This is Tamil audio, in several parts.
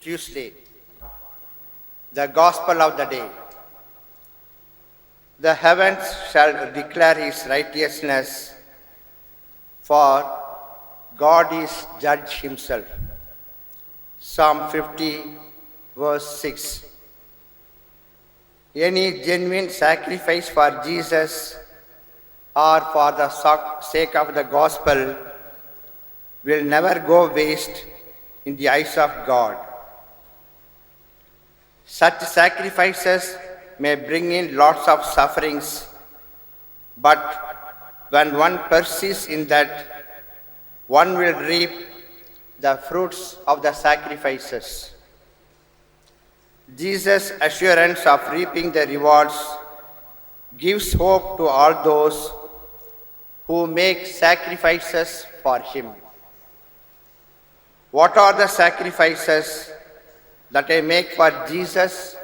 Tuesday, the Gospel of the day. The heavens shall declare his righteousness, for God is judge himself. Psalm 50, verse 6. Any genuine sacrifice for Jesus or for the sake of the gospel will never go waste in the eyes of God. Such sacrifices may bring in lots of sufferings, but when one persists in that, one will reap the fruits of the sacrifices. Jesus' assurance of reaping the rewards gives hope to all those who make sacrifices for Him. What are the sacrifices that I make for Jesus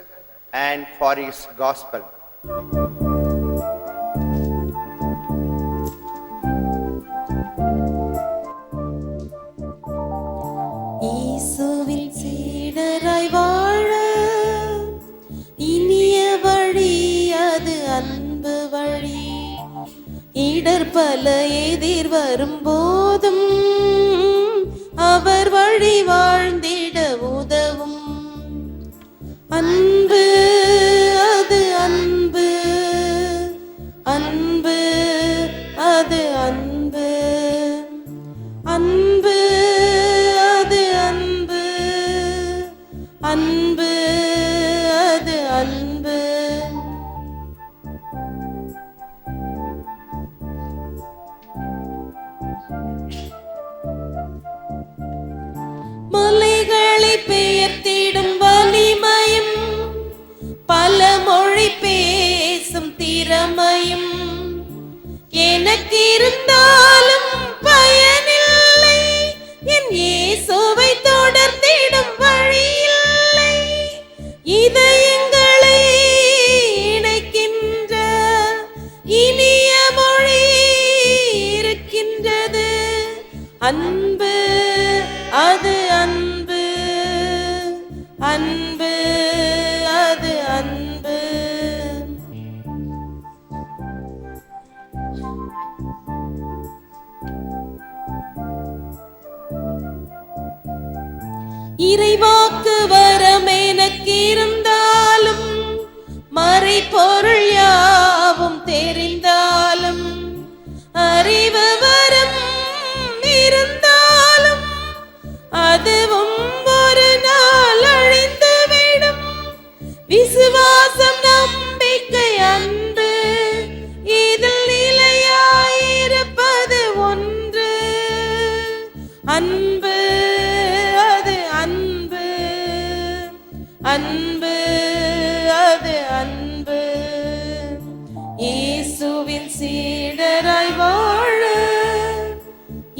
and for His gospel? இயேசுவின் சீடராய் வாழ இனிய வழி அது அன்பு வழி இடர் பல எதிர் வரும்போதும் அவர் வழி வாழ்ந்திட உதவும் அன்பு இறைவாக்கு வரம் எனக்கு இருந்தாலும் மறைபொருள் இயேசுவின் சீடராய் வாழ.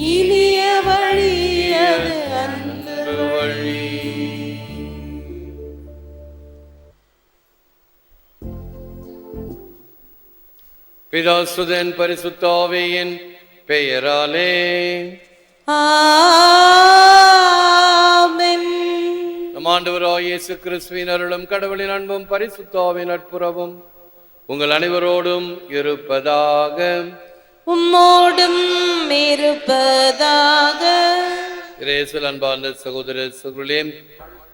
இனிய வழி அது அன்பு வழி. பிதாசுதன் பரிசுத்தாவியின் பெயராலே. ஆமென். நம் ஆண்டவராய் இயேசு கிறிஸ்துவின் அருளும் கடவுளின் அன்பும் பரிசுத்தாவின் நட்புறவும் உங்கள் அனைவரோடும் இருப்பதாக. உம்மோடும் இருப்பதாக. இரேசல் அன்பார்ந்த சகோதர சகோதரே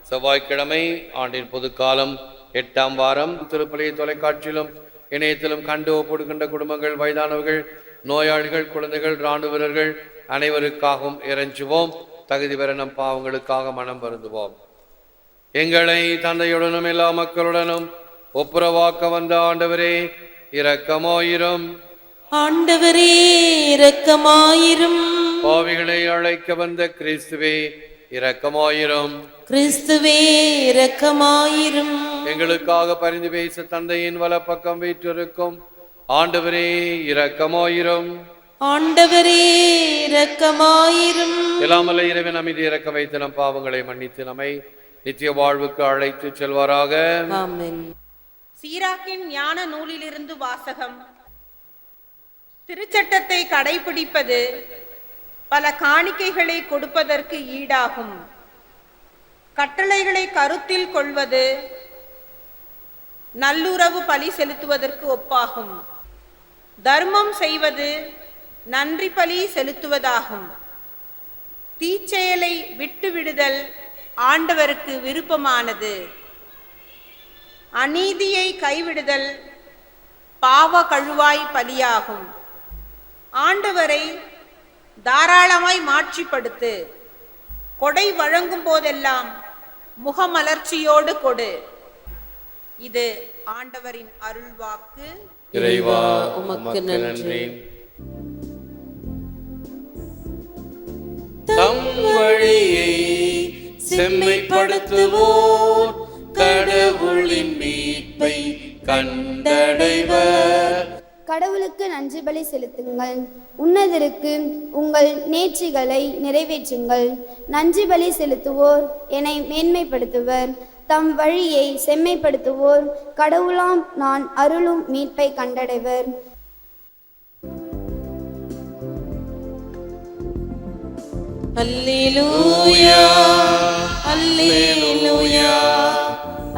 செவ்வாய்க்கிழமை ஆண்டின் பொதுக்காலம் எட்டாம் வாரம் திருப்பலி தொலைக்காட்சியிலும் இணையத்திலும் கண்டு ஒப்படுகின்ற குடும்பங்கள் வயதானவர்கள் நோயாளிகள் குழந்தைகள் இராணுவ வீரர்கள் அனைவருக்காகவும் இறைஞ்சுவோம். தகுதி பெற நம் பாவங்களுக்காக மனம் வருந்துவோம். எங்களை தந்தையுடனும் எல்லா மக்களுடனும் ஒப்புரவாக்க வந்த ஆண்டவரே இரக்கமாயிரும். ஆண்டவரே இரக்கமாயிரும். பாவிகளை அழைக்க வந்த கிறிஸ்துவே இரக்கமாயிரும். கிறிஸ்துவே இரக்கமாயிரும். எங்களுக்காக பரிந்து பேச தந்தையின் வலப்பக்கம் வீற்றிருக்கும். ஆண்டவரே இரக்கமாயிரும். ஆண்டவரே இரக்கமாயிரும். எல்லாமல்ல இறைவன் அமைதி இறக்க வைத்து நம் பாவங்களை மன்னித்து நம்மை நித்திய வாழ்வுக்கு அழைத்து செல்வாராக. ஆமென். சீராக்கின் ஞான நூலிலிருந்து வாசகம். திருச்சட்டத்தை கடைபிடிப்பது பல காணிக்கைகளை கொடுப்பதற்கு ஈடாகும். கட்டளைகளை கருத்தில் கொள்வது நல்லுறவு பலி செலுத்துவதற்கு ஒப்பாகும். தர்மம் செய்வது நன்றி பலி செலுத்துவதாகும். தீச்செயலை விட்டுவிடுதல் ஆண்டவருக்கு விருப்பமானது. அநீதியை கைவிடுதல் பாவ கழுவாய் பலியாகும். ஆண்டவரை தாராளமாய் மாட்சிப்படுத்து. கொடை வழங்கும் போதெல்லாம் முகமலர்ச்சியோடு கொடு. இது ஆண்டவரின் அருள்வாக்கு. இறைவா உமக்கு. நன்றி. தம் வழியை செம்மைப்படுத்துவோர். கடவுளின் மீட்பை கண்டடைவர். கடவுளுக்கு நன்றி பலி செலுத்துங்கள். உன்னதருக்கு உங்கள் நேர்ச்சிகளை நிறைவேற்றுங்கள். நன்றி பலி செலுத்துவோர் என்னை மேன்மைப்படுத்துவர். தம் வழியை செம்மைப்படுத்துவோர். கடவுளாம் நான் அருளும் மீட்பை கண்டடைவர். அல்லேலூயா அல்லேலூயா.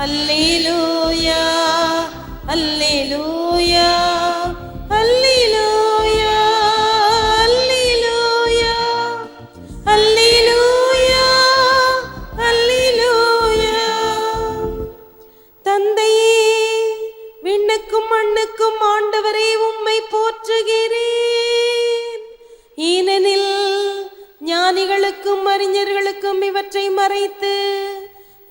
அல்லேலூயா அல்லேலூயா அல்லேலூயா அல்லேலூயா அல்லேலூயா அல்லேலூயா தந்தையே விண்ணுக்கும் மண்ணுக்கும் ஆண்டவரே உம்மை போற்றுகிறேன். ஏனெனில் ஞானிகளுக்கும் அறிஞர்களுக்கும் இவற்றை மறைத்து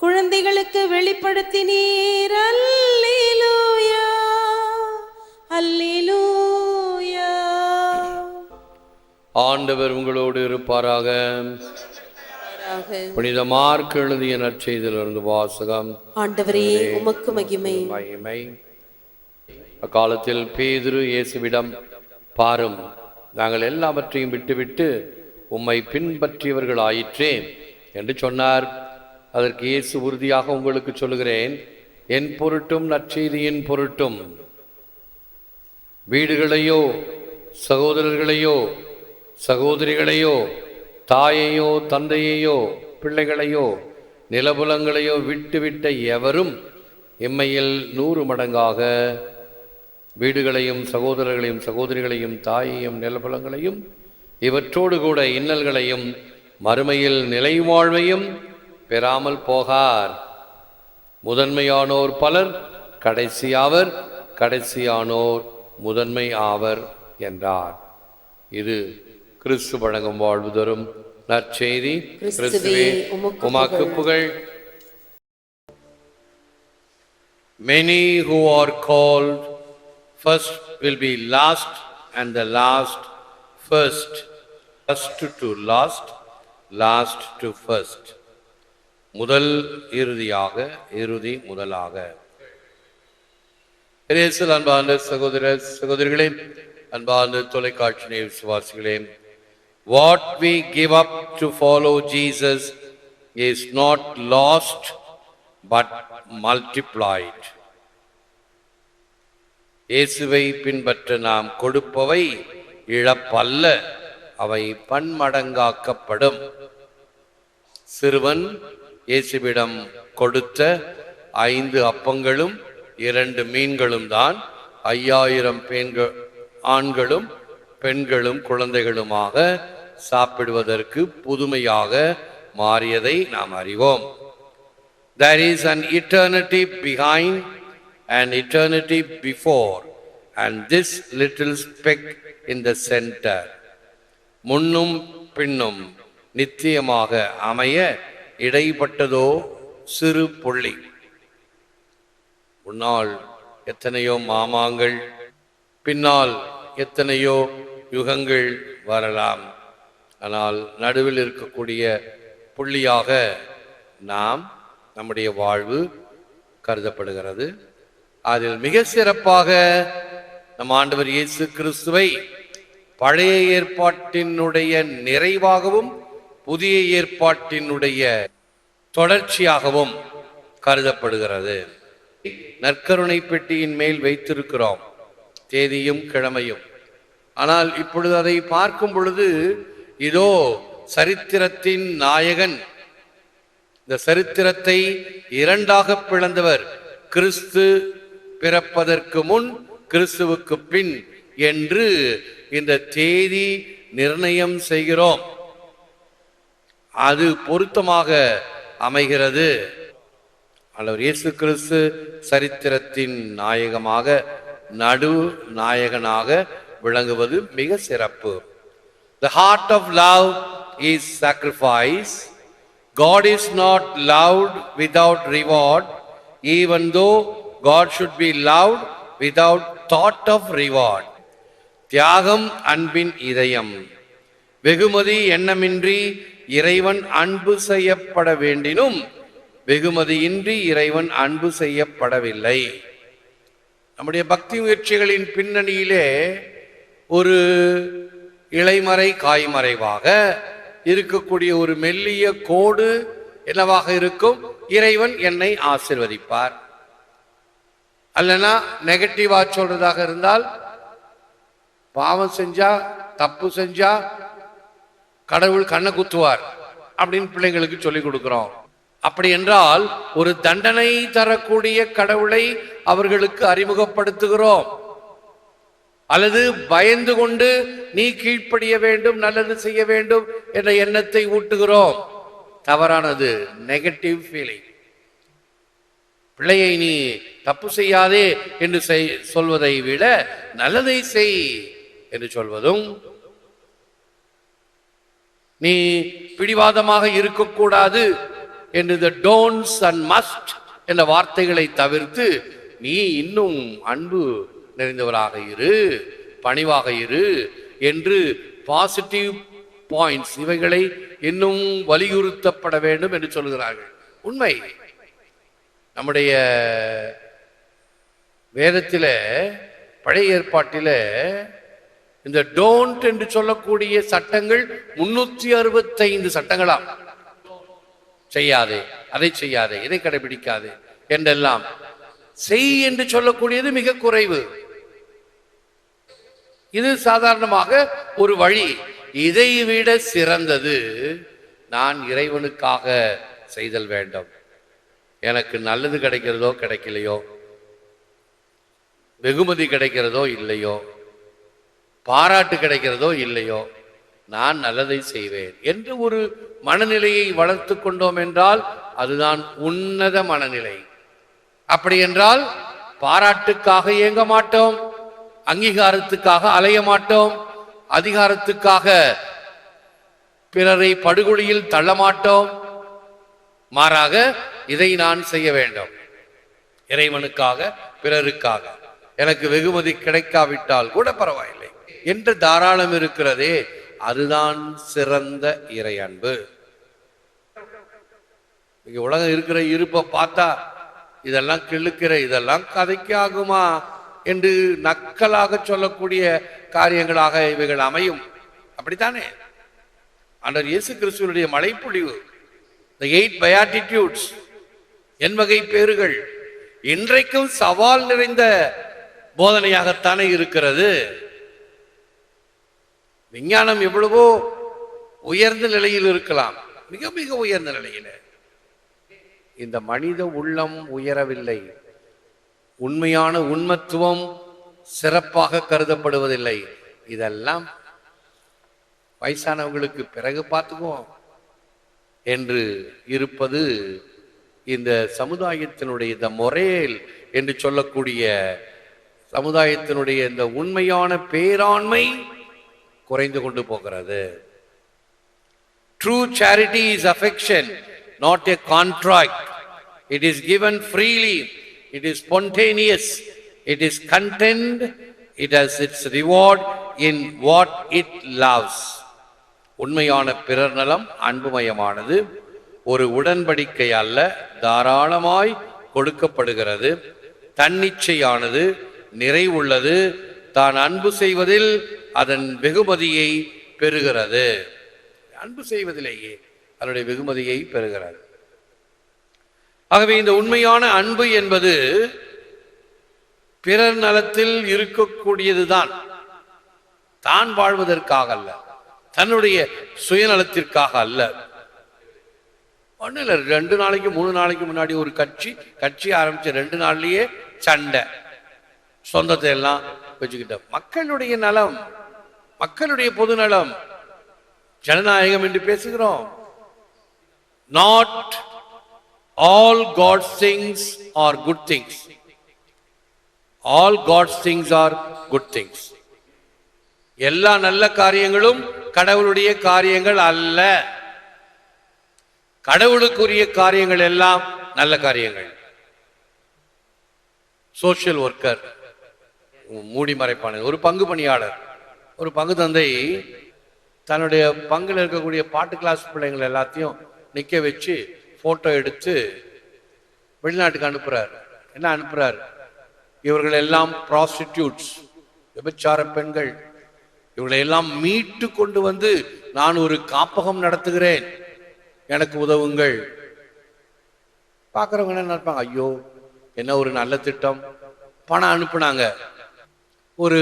குழந்தைகளுக்கு வெளிப்படுத்தினீர் அல்லேலூயா. அல்லேலூயா ஆண்டவர் உங்களோடு இருப்பாராக. புனித மார்க் எழுதிய நற்செய்தியிலிருந்து வாசகம். ஆண்டவரே உமக்கு மகிமை. மகிமை. அக்காலத்தில் பேதுரு இயேசுவிடம் பாரும் நாங்கள் எல்லாவற்றையும் விட்டுவிட்டு உம்மை பின்பற்றியவர்கள் ஆயிற்றே என்று சொன்னார். அதற்கு இயேசு உறுதியாக உங்களுக்கு சொல்லுகிறேன் என் பொருட்டும் நற்செய்தியின் பொருட்டும். வீடுகளையோ சகோதரர்களையோ சகோதரிகளையோ தாயையோ தந்தையையோ பிள்ளைகளையோ நிலபுலங்களையோ விட்டுவிட்ட எவரும் இம்மையில் நூறு மடங்காக வீடுகளையும் சகோதரர்களையும் சகோதரிகளையும் தாயையும் நிலபுலங்களையும் இவற்றோடு கூட இன்னல்களையும் மறுமையில் நிலைவாழ்வையும் பெறாமல் போகார். முதன்மையானோர் பலர் கடைசியாவர் கடைசியானோர் முதன்மை ஆவர் என்றார். இது கிறிஸ்து வழங்கும் வாழ்வு தரும் நற்செய்தி. கிறிஸ்துவே உமாக்கு புகழ். Many who are called first will be last and the last first first to last last to first முதல் இறுதியாக இறுதி முதலாக. இயேசு சகோதர சகோதரிகளே அன்பான தொலைக்காட்சி விசுவாசிகளே what we give up to follow Jesus is not lost but multiplied இயேசுவை பின்பற்ற நாம் கொடுப்பவை இழப்பல்ல அவை பன்மடங்காக்கப்படும். சிறுவன் இயேசுவிடம் கொடுத்த ஐந்து அப்பங்களும் இரண்டு மீன்களும் தான் ஐயாயிரம் பெண்கள் ஆண்களும் பெண்களும் குழந்தைகளுமாக சாப்பிடுவதற்கு புதுமையாக மாறியதை நாம் அறிவோம். There is an eternity behind and eternity before and this little speck in the center முன்னும் பின்னும் நிச்சயமாக அமைய இடைப்பட்டதோ சிறு புள்ளி. முன்னால் எத்தனையோ மாமாங்கள் பின்னால் எத்தனையோ யுகங்கள் வரலாம். ஆனால் நடுவில் இருக்கக்கூடிய புள்ளியாக நாம் நம்முடைய வாழ்வு கருதப்படுகிறது. அதில் மிக சிறப்பாக நம் ஆண்டவர் இயேசு கிறிஸ்துவை பழைய ஏற்பாட்டினுடைய நிறைவாகவும் புதிய ஏற்பாட்டினுடைய தொடர்ச்சியாகவும் கருதப்படுகிறது. நற்கருணை பெட்டியின் மேல் வைத்திருக்கிறோம் தேதியும் கிழமையும். ஆனால் இப்பொழுது அதை பார்க்கும் பொழுது இதோ சரித்திரத்தின் நாயகன். இந்த சரித்திரத்தை இரண்டாக பிளந்தவர் கிறிஸ்து பிறப்பதற்கு முன் கிறிஸ்துவுக்கு பின் என்று இந்த தேதி நிர்ணயம் செய்கிறோம். அது பொருத்தமாக அமைகிறது அல்லவர் இயேசு கிறிஸ்து சரித்திரத்தின் நாயகமாக நடு நாயகனாக விளங்குவது மிக சிறப்பு the heart of love is sacrifice God is not loved without reward even though God should be loved without thought of reward தியாகம் அன்பின் இதயம் வெகுமதி எண்ணமின்றி இறைவன் அன்பு செய்யப்பட வேண்டினும் வெகுமதியின்றி இறைவன் அன்பு செய்யப்படவில்லை. நம்முடைய பக்தி முயற்சிகளின் பின்னணியிலே ஒரு இலைமறை காய்மறைவாக இருக்கக்கூடிய ஒரு மெல்லிய கோடு என்னவாக இருக்கும்? இறைவன் என்னை ஆசிர்வதிப்பார். அல்லனா நெகட்டிவா சொல்றதாக இருந்தால் பாவம் செஞ்சா தப்பு செஞ்சா கடவுள் கண்ணை குத்துவார் அப்படின்னு பிள்ளைங்களுக்கு சொல்லி கொடுக்கிறோம். அப்படி என்றால் ஒரு தண்டனை தரக்கூடிய கடவுளை அவர்களுக்கு அறிமுகப்படுத்துகிறோம். அல்லது பயந்து கொண்டு நீ கீழ்ப்படிய வேண்டும் நல்லது செய்ய வேண்டும் என்ற எண்ணத்தை ஊட்டுகிறோம். தவறானது நெகட்டிவ் ஃபீலிங் பிள்ளையை நீ தப்பு செய்யாதே என்று செய்- சொல்வதை விட நல்லதை செய் என்று சொல்வதும் நீ பிடிவாதமாக இருக்கக்கூடாது என்று த டோன்ஸ் அண்ட் மஸ்ட் என்ற வார்த்தைகளை தவிர்த்து நீ இன்னும் அன்பு நிறைந்தவராக இரு பணிவாக இரு என்று பாசிட்டிவ் பாயிண்ட்ஸ் இவைகளை இன்னும் வலியுறுத்தப்பட வேண்டும் என்று சொல்கிறார்கள் உண்மை. நம்முடைய வேதத்தில் பழைய ஏற்பாட்டில் இந்த டோன்ட் என்று சொல்லக்கூடிய சட்டங்கள் முன்னூத்தி அறுபத்தைந்து சட்டங்களாம் செய்யாதே அதை செய்யாதே இதை கடைபிடிக்காதே என்றெல்லாம். செய் என்று சொல்லக்கூடியது மிக குறைவு. இது சாதாரணமாக ஒரு வழி. இதை விட சிறந்தது நான் இறைவனுக்காக செய்தல் வேண்டும். எனக்கு நல்லது கிடைக்கிறதோ கிடைக்கலையோ? வெகுமதி கிடைக்கிறதோ இல்லையோ? பாராட்டு கிடைக்கிறதோ இல்லையோ நான் நல்லதை செய்வேன் என்று ஒரு மனநிலையை வளர்த்து கொண்டோம் என்றால் அதுதான் உன்னத மனநிலை. அப்படி என்றால் பாராட்டுக்காக இயங்க மாட்டோம் அங்கீகாரத்துக்காக அலைய மாட்டோம் அதிகாரத்துக்காக பிறரை படுகொலியில் தள்ள மாட்டோம். மாறாக இதை நான் செய்ய வேண்டும். இறைவனுக்காக பிறருக்காக. எனக்கு வெகுமதி கிடைக்காவிட்டால் கூட பரவாயில்லை. என்று தாராளம் இருக்கிறதே அதுதான் சிறந்த இறை அன்பு. இங்க உலகம் இருக்கிற இருப்பை பார்த்தா இதெல்லாம் கிழுக்கிற இதெல்லாம் கதைக்கு ஆகுமா என்று நக்கலாக சொல்லக்கூடிய காரியங்களாக இவைகள் அமையும். அப்படித்தானே? அண்டர் இயேசு கிறிஸ்துவனுடைய மலைப்பொழிவு த எயிட் பயாட்டிடியூட்ஸ் என் வகை பேறுகள் இன்றைக்கும் சவால் நிறைந்த போதனையாகத்தானே இருக்கிறது. விஞ்ஞானம் எவ்வளவோ உயர்ந்த நிலையில் இருக்கலாம். மிக மிக உயர்ந்த நிலையில். இந்த மனித உள்ளம் உயரவில்லை. உண்மையான உண்மத்துவம் சிறப்பாக கருதப்படுவதில்லை. இதெல்லாம் வயசானவங்களுக்கு பிறகு பார்த்துக்குவோம். என்று இருப்பது இந்த சமுதாயத்தினுடைய இந்த மொரேல் என்று சொல்லக்கூடிய சமுதாயத்தினுடைய இந்த உண்மையான பேராண்மை குறைந்து கொண்டு போகிறது. True charity is affection not a contract it is given freely it is spontaneous. It is content it has its reward in what it loves உண்மையான பிறர் நலம் அன்புமயமானது ஒரு உடன்படிக்கை அல்ல தாராளமாய் கொடுக்கப்படுகிறது. தன்னிச்சையானது நிறைவுள்ளது. தான் அன்பு செய்வதில் அதன் வெகுமதியை பெறுகிறது. அன்பு செய்வதிலேயே அதனுடைய வெகுமதியை பெறுகிறது ஆகவே இந்த உண்மையான அன்பு என்பது பிறர் நலத்தில் இருக்கக்கூடியதுதான். தான் வாழ்வதற்காக அல்ல தன்னுடைய சுயநலத்திற்காக அல்ல. ஒன்றும் இல்லை ரெண்டு நாளைக்கு மூணு நாளைக்கு முன்னாடி ஒரு கட்சி கட்சி ஆரம்பிச்ச ரெண்டு நாள்லயே சண்டை. சொந்தத்தை எல்லாம் வச்சுக்கிட்ட மக்களுடைய நலம். மக்களுடைய பொது நலம் ஜனநாயகம் என்று பேசுகிறோம். Not all God things are good things all God's things are good things எல்லா நல்ல காரியங்களும் கடவுளுடைய காரியங்கள் அல்ல. கடவுளுக்குரிய காரியங்கள் எல்லாம் நல்ல காரியங்கள். சோஷியல் ஒர்க்கர் மூடி மறைப்பான ஒரு பங்கு பணியாளர் ஒரு பங்கு தந்தை தன்னுடைய பங்குல இருக்கக்கூடிய பாட்டு கிளாஸ் பிள்ளைங்களை எல்லாத்தையும் நிற்க வச்சு ஃபோட்டோ எடுத்து வெளிநாட்டுக்கு அனுப்புகிறார் என்ன அனுப்புகிறார் இவர்கள் எல்லாம் ப்ராஸ்டிடியூட்ஸ் விபச்சார பெண்கள். இவர்களை எல்லாம் மீட்டு கொண்டு வந்து நான் ஒரு காப்பகம் நடத்துகிறேன். எனக்கு உதவுங்கள். பார்க்குறவங்க என்ன நினைப்பாங்க? ஐயோ என்ன ஒரு நல்ல திட்டம். பணம் அனுப்புனாங்க. ஒரு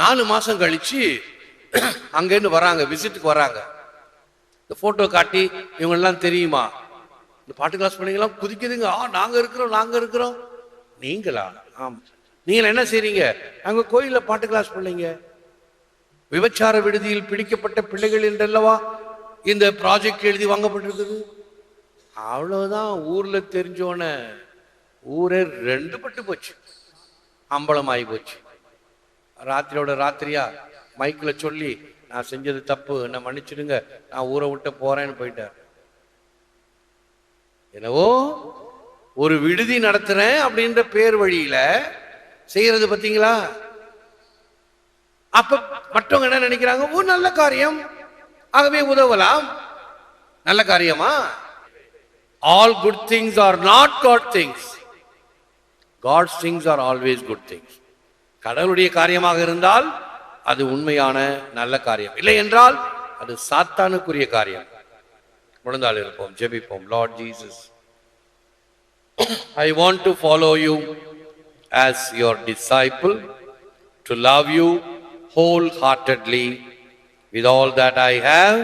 நாலு மாதம் கழிச்சு அங்கேருந்து வராங்க விசிட்டுக்கு வராங்க. இந்த ஃபோட்டோ காட்டி இவங்கெல்லாம் தெரியுமா? இந்த பாட்டு கிளாஸ் பண்ணிங்களாம் குதிக்குதுங்க. ஆ நாங்கள் இருக்கிறோம் நாங்கள் இருக்கிறோம். நீங்களா? ஆமாம் நீங்கள் என்ன செய்றீங்க? அங்கே கோயிலில் பாட்டு கிளாஸ் பண்ணீங்க விபச்சார விடுதியில் பிடிக்கப்பட்ட பிள்ளைகள் என்றல்லவா இந்த ப்ராஜெக்ட் எழுதி வாங்கப்பட்டிருக்குது? அவ்வளோதான் ஊரில் தெரிஞ்சோன்னே ஊரே ரெண்டு பட்டு போச்சு. அம்பலம் ஆகி போச்சு. ராத்திரியோட ராத்திரியா? மைக்ல சொல்லி நான் செஞ்சது தப்பு என்ன மன்னிச்சிடுங்க நான் ஊரை விட்டு போறேன்னு போயிட்டார். என்னவோ? ஒரு விடுதி நடத்துறேன் அப்படின்ற பேர் வழியில செய்யறது பார்த்தீங்களா அப்ப மற்றவங்க என்ன நினைக்கிறாங்க? ஓ நல்ல காரியம். ஆகவே உதவலாம். நல்ல காரியமா? All good things are not God things God's things are always good things கடவுளுடைய காரியமாக இருந்தால் அது உண்மையான நல்ல காரியம் இல்லை என்றால் அது சாத்தானுக்குரிய காரியம் முழுந்தால் இருப்போம் ஜெபிப்போம் Lord Jesus I want to follow you as your disciple to love you wholeheartedly with all that I have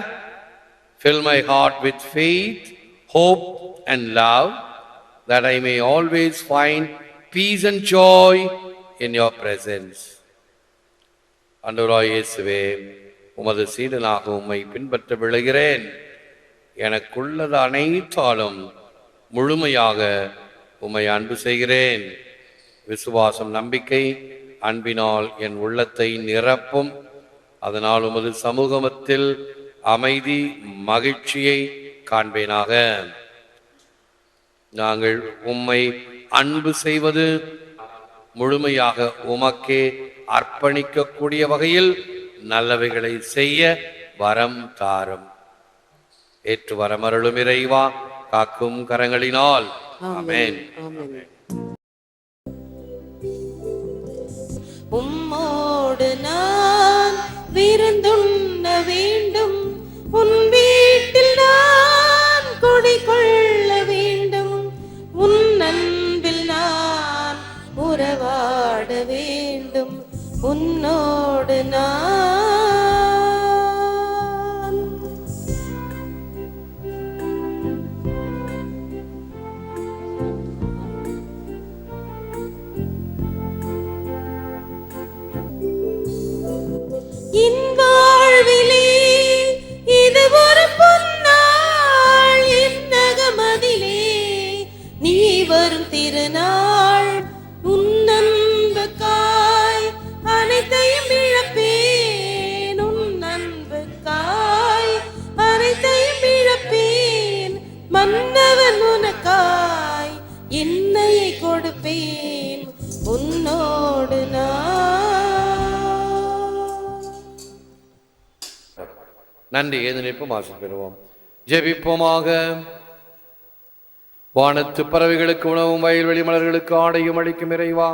fill my heart with faith hope and love that I may always find peace and joy in your presence அன்றுராயேசுவே உமது சீடனாக உம்மை பின்பற்ற விழுகிறேன். எனக்குள்ளது அனைத்தாலும் முழுமையாக உம்மை அன்பு செய்கிறேன். விசுவாசம் நம்பிக்கை அன்பினால் என் உள்ளத்தை நிரப்பும். அதனால் உமது சமூகமத்தில் அமைதி மகிழ்ச்சியை காண்பேனாக. நாங்கள் உம்மை அன்பு செய்வது முழுமையாக உமக்கே அர்ப்பணிக்கக்கூடிய வகையில் நல்லவைகளை செய்ய வரம் தாரும். ஏற்று வரமருளும் இறைவா காக்கும் கரங்களினால். ஆமென். உம்மோடு நான் விருந்துண்ண வேண்டும். உன் வீட்டில் நான் குடிகொள்ள உறவாட வேண்டும். உன்னோடு நான் நன்றி ஆசை பெறுவோம் ஜெபிப்போமாக. வானத்து பறவைகளுக்கு உணவும் வயல்வெளி மலர்களுக்கு ஆடையும் அளிக்கும் இறைவா.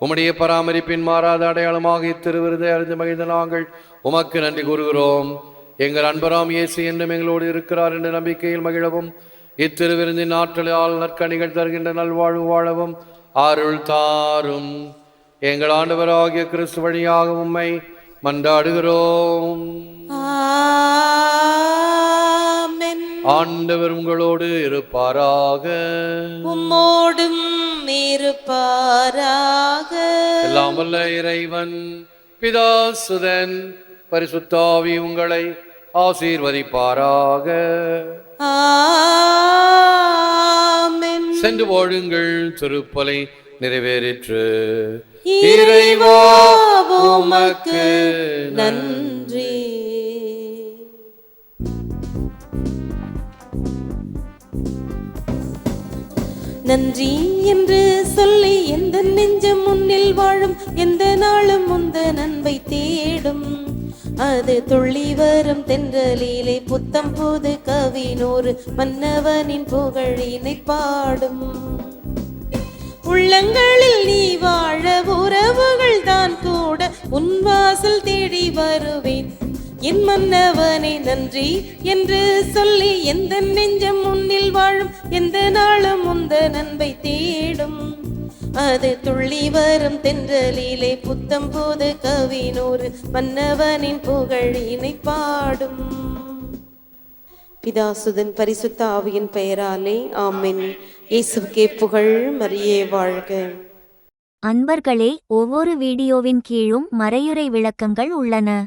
உம்முடைய பராமரிப்பின் மாறாத அடையாளமாக இத்திருவிருதை அறிந்து மகிழ்ந்த நாங்கள் உமக்கு நன்றி கூறுகிறோம். எங்கள் அன்பராம் இயேசு என்றும் எங்களோடு இருக்கிறார் என்ற நம்பிக்கையில் மகிழவும். இத்திருவிருந்தின் ஆற்றலால் நற்கணிகள் தருகின்ற நல்வாழ்வு வாழவும். அருள் தாரும். எங்கள் ஆண்டவராகிய கிறிஸ்து வழியாக உம்மை மன்றாடுகிறோம். ஆண்டவர் உங்களோடு இருப்பாராக. உம்மோடும் இருப்பாராக. எல்லாம் வல்ல இறைவன் பிதா சுதன் பரிசுத்தாவி உங்களை ஆசீர்வதிப்பாராக. சென்று வாழுங்கள் திருப்பலை நிறைவேறிற்று. இறைவா உமக்கு நன்றி. நன்றி என்று சொல்லி எந்த நெஞ்சம் முன்னில் வாழும் எந்த நாளும் முந்த நன்மை தேடும். அது துள்ளி வரும் தென்றலிலே புத்தம் புது கவினோரு மன்னவனின் புகழினை பாடும். உள்ளங்களில் நீ வாழ உறவுகள் தான் கூட உன் வாசல் தேடி வருவேன். என் மன்னவனே நன்றி என்று சொல்லி எந்த நெஞ்சம் முன்னில் வாழும் எந்த நாளும் உந்த நன்பை தேடும். அது துள்ளி வரும் தென்றலிலே புத்தம் போது கவினூறு மன்னவனின் புகழினை பாடும். பிதாசுதன் பரிசுத்த ஆவியின் பெயராலே ஆமென். இயேசுக்கே புகழ் மரியே வாழ்க. அன்பர்களே ஒவ்வொரு வீடியோவின் கீழும் மறையுறை விளக்கங்கள் உள்ளன.